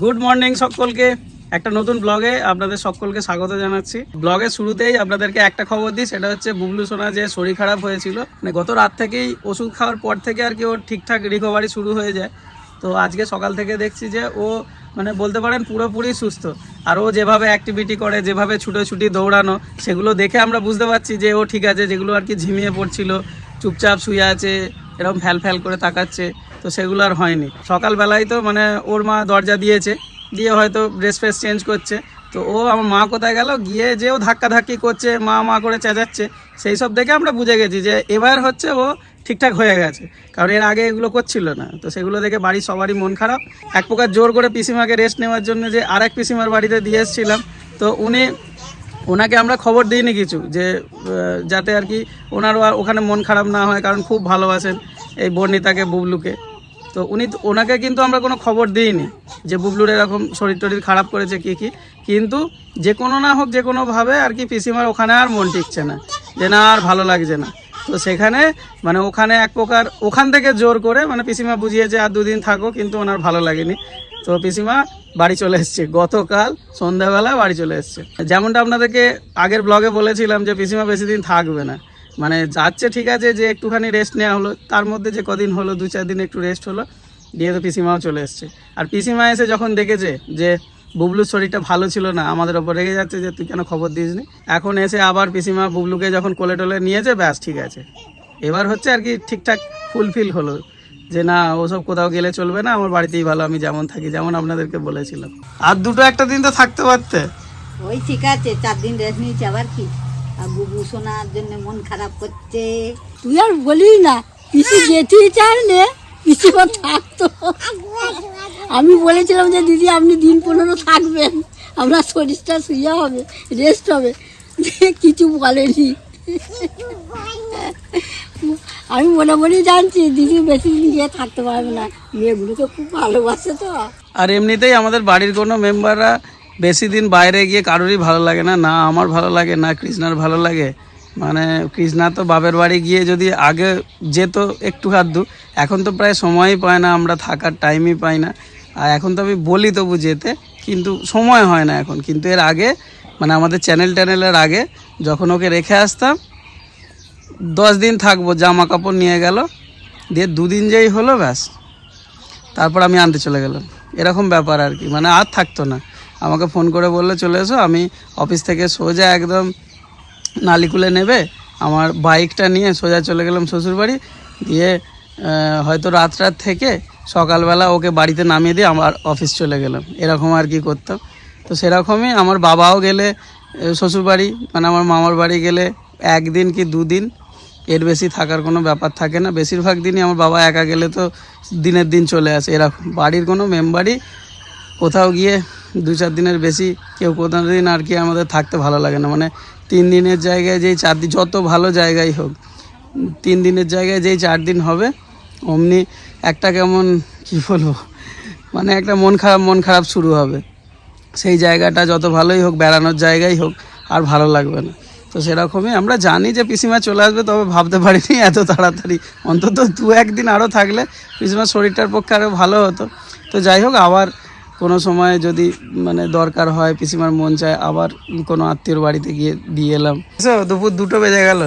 Good morning সকলকে। একটা নতুন ব্লগে আপনাদের সকলকে স্বাগত জানাচ্ছি। ব্লগের শুরুতেই আপনাদেরকে একটা খবর দিই, সেটা হচ্ছে বুবলু সোনা যে শরীর খারাপ হয়েছিল মানে গত রাত থেকেই ওষুধ খাওয়ার পর থেকে আর কি ওর ঠিকঠাক রিকভারি শুরু হয়ে যায়। তো আজকে সকাল থেকে দেখছি যে ও মানে বলতে পারেন পুরোপুরি সুস্থ। আর ও যেভাবে অ্যাক্টিভিটি করে, যেভাবে ছুটোছুটি দৌড়ানো, সেগুলো দেখে আমরা বুঝতে পারছি যে ও ঠিক আছে, যেগুলো আর কি ঝিমিয়ে পড়ছিল, চুপচাপ শুয়ে আছে এরকম ফ্যাল ফ্যাল করে তাকাচ্ছে। তো সেগুলো আর হয়নি। সকালবেলায় তো মানে ওর মা দরজা দিয়েছে, দিয়ে হয়তো ড্রেস ফ্রেস চেঞ্জ করছে। তো ও আমার মা কোথায় গেল? গিয়ে যে ও ধাক্কাধাক্কি করছে, মা মা করে চেঁচাচ্ছে, সেই সব দেখে আমরা বুঝে গেছি যে এবার হচ্ছে ও ঠিকঠাক হয়ে গেছে। কারণ এর আগে এগুলো করছিল না। তো সেগুলো দেখে বাড়ির সবারই মন খারাপ। এক প্রকার জোর করে পিসিমাকে রেস্ট নেওয়ার জন্য যে আর এক পিসিমার বাড়িতে দিয়ে এসেছিলাম। তো উনি, ওনাকে আমরা খবর দিইনি কিছু যে যাতে আর কি ওনারও আর ওখানে মন খারাপ না হয়, কারণ খুব ভালোবাসেন এই বর্ণিতাকে, বুবলুকে। তো উনি ওনাকে কিন্তু আমরা কোনো খবর দিইনি যে বুবলুর এরকম শরীর টরির খারাপ করেছে কি কি। কিন্তু যে কোনো না হোক, যে কোনোভাবে আর কি পিসিমার ওখানে আর মন টিকছে না, যে না আর ভালো লাগছে না। তো সেখানে মানে ওখানে এক প্রকার ওখান থেকে জোর করে মানে পিসিমা বুঝিয়েছে, আর দুদিন থাকো, কিন্তু ওনার ভালো লাগেনি। তো পিসিমা বাড়ি চলে এসছে। গতকাল সন্ধ্যাবেলা বাড়ি চলে এসছে। যেমনটা আপনাদেরকে আগের ব্লগে বলেছিলাম যে পিসিমা বেশি দিন থাকবে না। মানে যাচ্ছে ঠিক আছে যে একটুখানি রেস্ট নেওয়া হলো। তার মধ্যে যে কদিন হলো, দু চার দিন একটু রেস্ট হলো দিয়ে তো পিসিমাও চলে এসছে। আর পিসিমা এসে যখন দেখেছে যে বুবলুর শরীরটা ভালো ছিল না, আমাদের ওপর রেগে যাচ্ছে যে তুই কেন খবর দিসনি? এখন এসে আবার পিসিমা বুবলুকে যখন কোলে টোলে নিয়েছে, ব্যাস, ঠিক আছে। এবার হচ্ছে আর কি ঠিকঠাক ফুলফিল হলো যে না ওসব কোথাও গেলে চলবে না, আমার বাড়িতেই ভালো, আমি যেমন থাকি যেমন আপনাদেরকে বলেছিলাম। আর দুটো একটা দিন তো থাকতে পারতে। ওই ঠিক আছে, চার দিন রেস্ট নিয়েছি, আবার কি? আর বুবু শোনার জন্য মন খারাপ করছে। তুই আর বলি না পিসি যেতেই চান নে পিসি থাকতো। আমি বলেছিলাম যে দিদি আপনি দিন পনেরো থাকবেন আপনার শরীরটা শুয়ে হবে রেস্ট হবে। দিয়ে কিছু বলেনি। আমি মনে মনে জানছি দিদি বেশি দিন গিয়ে থাকতে পারবে না। মেয়েগুলোকে খুব ভালোবাসে তো। আর এমনিতেই আমাদের বাড়ির কোনো মেম্বাররা বেশি দিন বাইরে গিয়ে কারোরই ভালো লাগে না না আমার ভালো লাগে, না কৃষ্ণার ভালো লাগে। মানে কৃষ্ণা তো বাপের বাড়ি গিয়ে যদি আগে যেত একটু হাদ্দু এখন তো প্রায় সময়ই পায় না, আমরা থাকার টাইমই পাই না। আর এখন তো আমি বলি তবু যেতে, কিন্তু সময় হয় না এখন। কিন্তু এর আগে মানে আমাদের চ্যানেল ট্যানেলের আগে, যখন ওকে রেখে আসতাম, দশ দিন থাকব, জামা কাপড় নিয়ে গেল, দিয়ে দুদিন যেই হলো ব্যাস। তারপর আমি আনতে চলে গেলাম। এরকম ব্যাপার আর কি মানে আর থাকতো না। আমাকে ফোন করে বললে, চলে এসো, আমি অফিস থেকে সোজা একদম নালিকুলে নেবে, আমার বাইকটা নিয়ে সোজা চলে গেলাম শ্বশুরবাড়ি, দিয়ে হয়তো রাত রাত থেকে সকালবেলা ওকে বাড়িতে নামিয়ে দিয়ে আমার অফিস চলে গেলাম। এরকম আর কি করতাম। তো সেরকমই আমার বাবাও গেলে শ্বশুরবাড়ি মানে আমার মামার বাড়ি গেলে একদিন কি দুদিন, এর বেশি থাকার কোনো ব্যাপার থাকে না। বেশিরভাগ দিনই আমার বাবা একা গেলে তো দিনের দিন চলে আসে। এরকম বাড়ির কোনো মেম্বারই কোথাও গিয়ে দু চার দিনের বেশি কেউ কোথাও দিন আর কি আমাদের থাকতে ভালো লাগে না। মানে তিন দিনের জায়গায় যেই চার দিন যত ভালো জায়গায় হোক, তিন দিনের জায়গায় যেই চার দিন হবে, অমনি একটা কেমন, কী বলব মানে একটা মন খারাপ মন খারাপ শুরু হবে। সেই জায়গাটা যত ভালোই হোক, বেড়ানোর জায়গাই হোক, আর ভালো লাগবে না। তো সেরকমই আমরা জানি যে পিসিমা চলে আসবে, তবে ভাবতে পারিনি এত তাড়াতাড়ি। অন্তত দু একদিন আরও থাকলে পিসিমার শরীরটার পক্ষে আরও ভালো হতো। তো যাই হোক, আবার কোনো সময় যদি মানে দরকার হয় পিসিমার মন চায় আবার কোনো আত্মীয়র বাড়িতে গিয়ে দিয়ে এলাম। দুপুর দুটো বেজে গেল।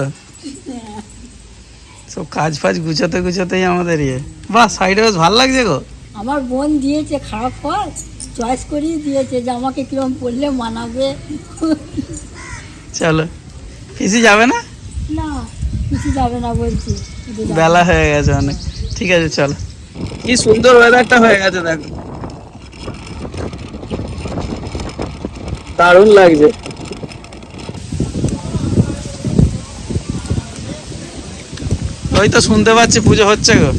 সব কাজ ফাজ গুছাতে গুছাতেই আমাদের ইয়ে। বাহ সাইডে বেশ ভালো লাগছে গো। আমার বোন দিয়েছে খারাপ ফল চয়েস করিয়ে দিয়েছে যে আমাকে কিরম পড়লে মানাবে। চলো পিসি যাবে না? না কিছু যাবে না বলছি। বেলা হয়ে গেছে অনেক। ঠিক আছে চলো। কি সুন্দর ওয়েদারটা হয়ে গেছে দেখো। দারুণ লাগছে। ওই তো শুনতে পাচ্ছি পুজো হচ্ছে গো।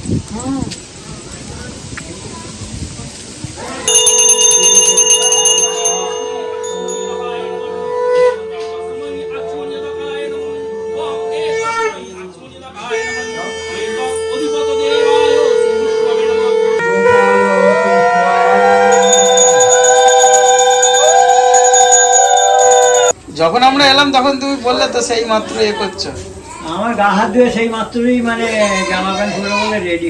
যখন আমরা এলাম তখন তুমি বললে তো সেই মাত্র এ করছ। আমার গা হাত ধুয়ে সেই মাত্রই মানে জামা প্যান্ট পরে বলে রেডি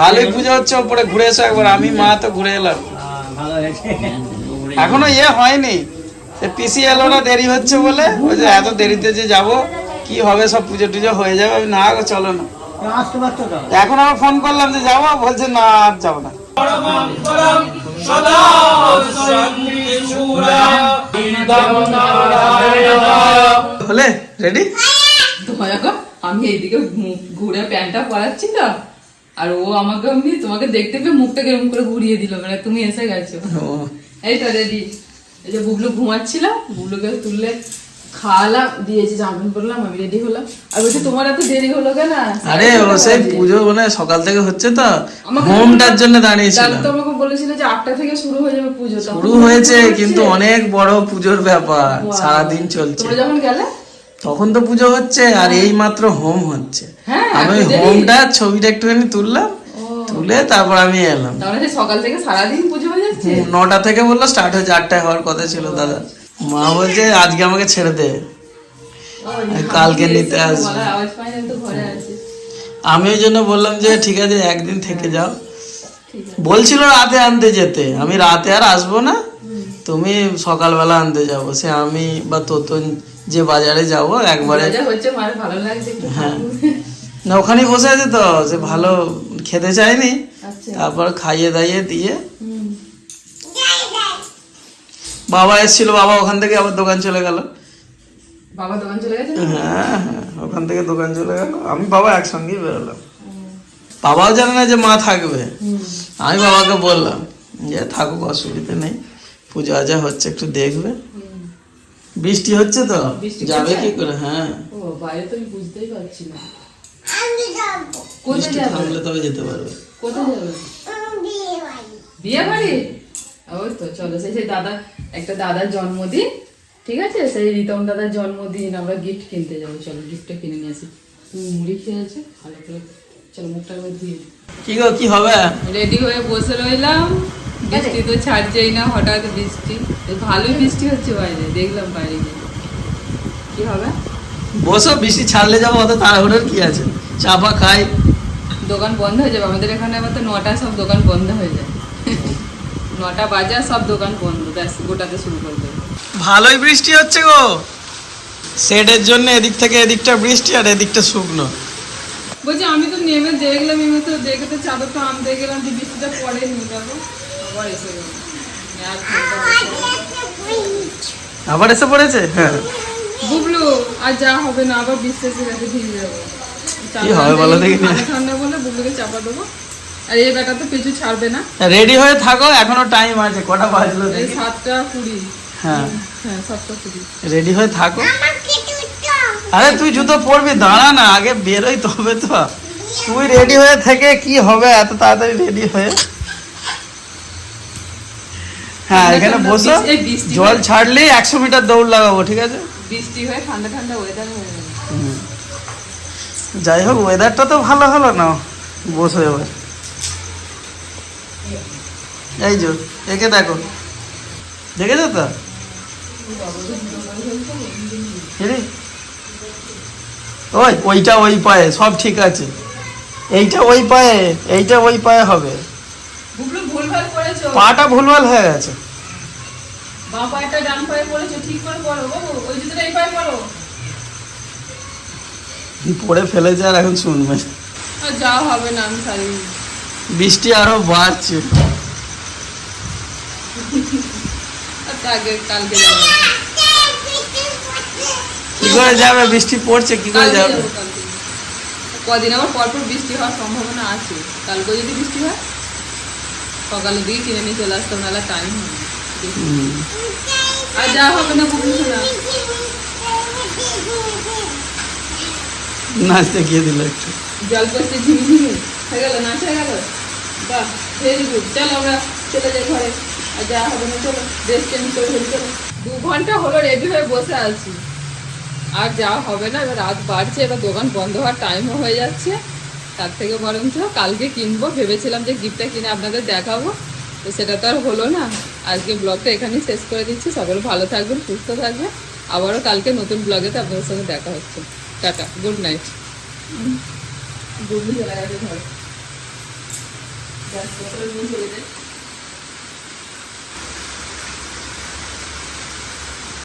ভালোই পুজো হচ্ছে ওপরে ঘুরে এসো একবার। আমি মা তো ঘুরে এলাম। ভালো ভালো হয়েছে। এখনও ইয়ে হয়নি। পিসি এলো না দেরি হচ্ছে বলে। ওই যে এত দেরিতে যে যাব কি হবে সব পুজো টুজো হয়ে যাবে। আমি না চলো না। এখন আবার ফোন করলাম যে যাব বলছে না আর যাব না। হলে রেডি দয়া কর আমি এইদিকে মুখ ঘুরে প্যান্টটা পরাচ্ছি তো আর ও আমাকে এমনি তোমাকে দেখতে পেয়ে মুখটা কেরম করে ঘুরিয়ে দিল মানে তুমি এসে গেছো। এই তো রেডি এই যে বুবলু ঘুমাচ্ছিল বুবলুকে তুললে খাওয়ালাম দিয়েছি জামা পরলাম আমি রেডি হলাম। আর বলছি তোমার এত দেরি হলো কেন? আরে ও সেই পুজো মানে সকাল থেকে হচ্ছে তো। হোমটার জন্য দাঁড়িয়েছিল। তো আমাকে বলেছিল যে আটটা থেকে শুরু হয়ে যাবে পুজো তখন শুরু হয়েছে কিন্তু অনেক বড় পুজোর ব্যাপার সারাদিন চলছে। তোমরা যখন গেলে? তখন তো পুজো হচ্ছে আর এই মাত্র হোম হচ্ছে। হ্যাঁ, আমি? হোমটা ছবিটা একটুখানি তুললাম তুলে তারপর আমি এলাম। তাহলে সকাল থেকে সারাদিন পুজো হয়ে যাচ্ছে? নটা থেকে বলল স্টার্ট হয়েছে আটটায় হওয়ার কথা ছিল দাদা। মা বলছে আজকে আমাকে ছেড়ে দে। কালকে নিতে আসব। আমি ওই জন্য বললাম যে ঠিক আছে একদিন থেকে যাও। বলছিল রাতে আনতে যেতে। আমি রাতে আর আসব না। তুমি সকালবেলা আনতে যাব সে আমি বা তোতন যে বাজারে যাব একবারে হ্যাঁ। না ওখানেই বসে আছে তো। সে ভালো খেতে চায়নি। আচ্ছা। তারপর খাইয়ে দাইয়ে দিয়ে। বাবা এসেছিল বাবা ওখান থেকে আবার দোকান চলে গেল। বাবা দোকান চলে গেছে হ্যাঁ হ্যাঁ ওখান থেকে দোকান চলে গেল। আমি বাবা একসঙ্গেই বেরোলাম। বাবাও জানে না যে মা থাকবে। আমি বাবাকে বললাম যে থাকুক অসুবিধা নেই। পুজো আজা হচ্ছে একটু দেখবে। বৃষ্টি হচ্ছে তো? যাবে কি করে? হ্যাঁ। ও বাইরে তো বুঝতেই পারছি না। কোথায় বৃষ্টি যাবে? থামলে তবে যেতে পারবে। কোথায় যাবে? বিয়ে বাড়ি? ওই তো চলো সেই সেই দাদা একটা দাদার জন্মদিন ঠিক আছে? সেই রিতম দাদার জন্মদিন আমরা গিফট কিনতে যাব চলো গিফটটা কিনে নিয়ে আসি। তুমি মুড়ি খেয়েছো ভালো করে চলো মুখটা একবার ধুয়ে কি গো কি হবে? রেডি হয়ে বসে রইলাম। বৃষ্টি তো ছাড়ছেই না হঠাৎ বৃষ্টি। ভালোই বৃষ্টি হচ্ছে বাইরে দেখলাম বাইরে। কি হবে? বসো বৃষ্টি ছাড়লে যাব অত তাড়াহুড়োর কি আছে? চাপা খাই। দোকান বন্ধ হয়ে যাবে আমাদের এখানে আবার তো নটা সব দোকান বন্ধ হয়ে যায়। নটা বাজার সব দোকান বন্ধ। ব্যাস গোটাতে শুরু করে দেবে। ভালোই বৃষ্টি হচ্ছে গো। সেটের জন্য এদিক থেকে এদিকটা বৃষ্টি আর এদিকটা শুকনো। বলছি আমি তো নেমে দেখলাম এমনি তো দেখে তো চাদর তো আনতে গেলাম যে বৃষ্টিটা পরে নিয়ে যাব আবার এসে আর আবার এসে পড়েছে? হ্যাঁ। বুবলু আর যা হবে না আবার বৃষ্টি এসে গেছে ভিজে যাব। কি হবে বলো? ঠান্ডা ঠান্ডা বলে বুবলুকে চাপা দেবো। আর এই বেটা তো পিছু ছাড়বে না। রেডি হয়ে থাকো এখনও টাইম আছে কটা বাজলো এই দেখি। সাতটা কুড়ি। হ্যাঁ। হ্যাঁ সাতটা কুড়ি। রেডি হয়ে থাকো। আরে তুই জুতো পরবি দাঁড়া না আগে বেরোই তবে তো। তুই রেডি হয়ে থেকে কি হবে এত তাড়াতাড়ি রেডি হয়ে। হ্যাঁ এখানে বসো। জল ছাড়লেই একশো মিটার দৌড় লাগাবো ঠিক আছে? বৃষ্টি হয়ে ঠান্ডা ঠান্ডা ওয়েদার হয়ে যাই হোক ওয়েদারটা তো ভালো হলো না বসো এবার। এই যে একে দেখো। দেখেছ তো? ওই ওইটা ওই পায়ে সব ঠিক আছে। এইটা ওই পায়ে এইটা ওই পায়ে হবে। পাটা ভুলভাল হয়ে গেছে। পড়ো। ফেলেছে আর এখন শুনবে। আর যা হবে না বৃষ্টি আরও বাড়ছে আর কালকে কালকে যাব কি করে যাবে? বৃষ্টি পড়ছে কি করে যাবে? কদিন আবার পরপর বৃষ্টি হওয়ার সম্ভাবনা আছে। কালকে যদি বৃষ্টি হয় সকালের দিকে কিনে নিয়ে চলে আসতাম নাহলে টাইম হবে আর যা হবে না নাচতে গিয়ে দিল একটু। জল পড়ছে ঝিমিঝিমি। হয়ে গেল নাচ হয়ে গেল? বাহ ভেরি গুড চলো আমরা চলে যাই ঘরে। যা হবে না চলো ড্রেস চেঞ্জ করে ফেলি চলো। দু ঘণ্টা হলো রেডি হয়ে বসে আছি। আর যা হবে না এবার রাত বাড়ছে এবার দোকান বন্ধ হওয়ার টাইমও হয়ে যাচ্ছে। তার থেকে বরঞ্চ কালকে কিনবো ভেবেছিলাম যে গিফটটা কিনে আপনাদের দেখাবো। তো সেটা তো আর হলো না। আজকে ব্লগটা এখানেই শেষ করে দিচ্ছি। সকলে ভালো থাকবেন সুস্থ থাকবেন। আবারও কালকে নতুন ব্লগেতে আপনাদের সঙ্গে দেখা হচ্ছে। টাটা গুড নাইট গুড চলে গেছে ঘরে ব্যাস, চলে যায়